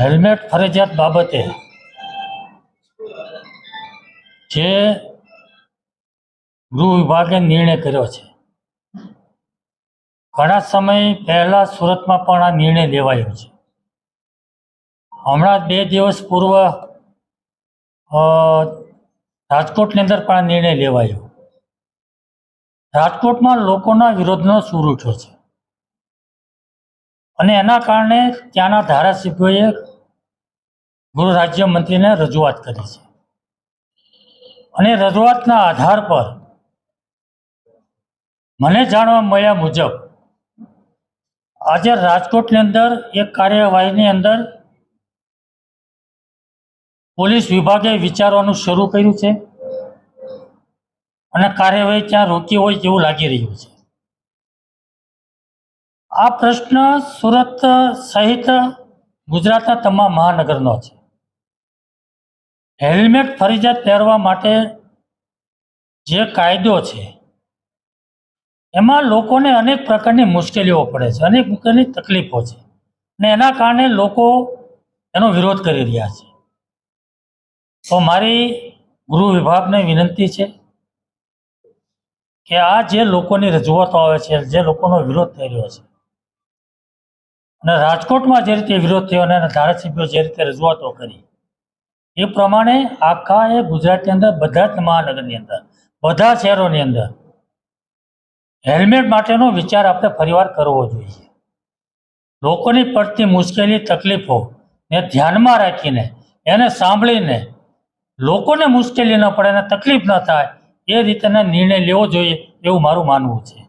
Helmet ફરજિયાત બાબતે જે ગૃહ વિભાગે નિર્ણય કર્યો છે. ઘણા સમય પહેલા સુરતમાં પણ આ નિર્ણય લેવાયો છે. હમણાં બે દિવસ પૂર્વ રાજકોટની અંદર પણ આ નિર્ણય લેવાયો. રાજકોટમાં લોકોના વિરોધનો સૂર ઉઠ્યો છે. અને એના કારણે ત્યાંના ધારાસભ્યોએ ગૃહ રાજ્યમંત્રીને રજૂઆત કરી છે. અને રજૂઆતના આધાર પર મને જાણવા મળ્યા મુજબ આજે રાજકોટની અંદર એક કાર્યવાહીની અંદર પોલીસ વિભાગે વિચારવાનું શરૂ કર્યું છે અને કાર્યવાહી ત્યાં રોકી હોય તેવું લાગી રહ્યું છે. આ પ્રશ્ન સુરત સહિત ગુજરાતના તમામ મહાનગરનો છે. હેલ્મેટ ફરજિયાત પહેરવા માટે જે કાયદો છે, એમાં લોકોને અનેક પ્રકારની મુશ્કેલીઓ પડે છે, અનેક પ્રકારની તકલીફો છે અને એના કારણે લોકો એનો વિરોધ કરી રહ્યા છે. તો મારી ગૃહ વિભાગને વિનંતી છે કે આ જે લોકોની રજૂઆતો આવે છે, જે લોકોનો વિરોધ થઈ રહ્યો છે અને રાજકોટમાં જે રીતે વિરોધ થયો અને ધારાસભ્યો જે રીતે રજૂઆતો કરી એ પ્રમાણે આખા એ ગુજરાતની અંદર, બધા જ મહાનગરની અંદર, બધા શહેરોની અંદર હેલ્મેટ માટેનો વિચાર આપણે ફરીવાર કરવો જોઈએ. લોકોની પડતી મુશ્કેલી, તકલીફો ને ધ્યાનમાં રાખીને, એને સાંભળીને, લોકોને મુશ્કેલી ન પડે અને તકલીફ ન થાય, એ રીતેના નિર્ણય લેવો જોઈએ એવું મારું માનવું છે.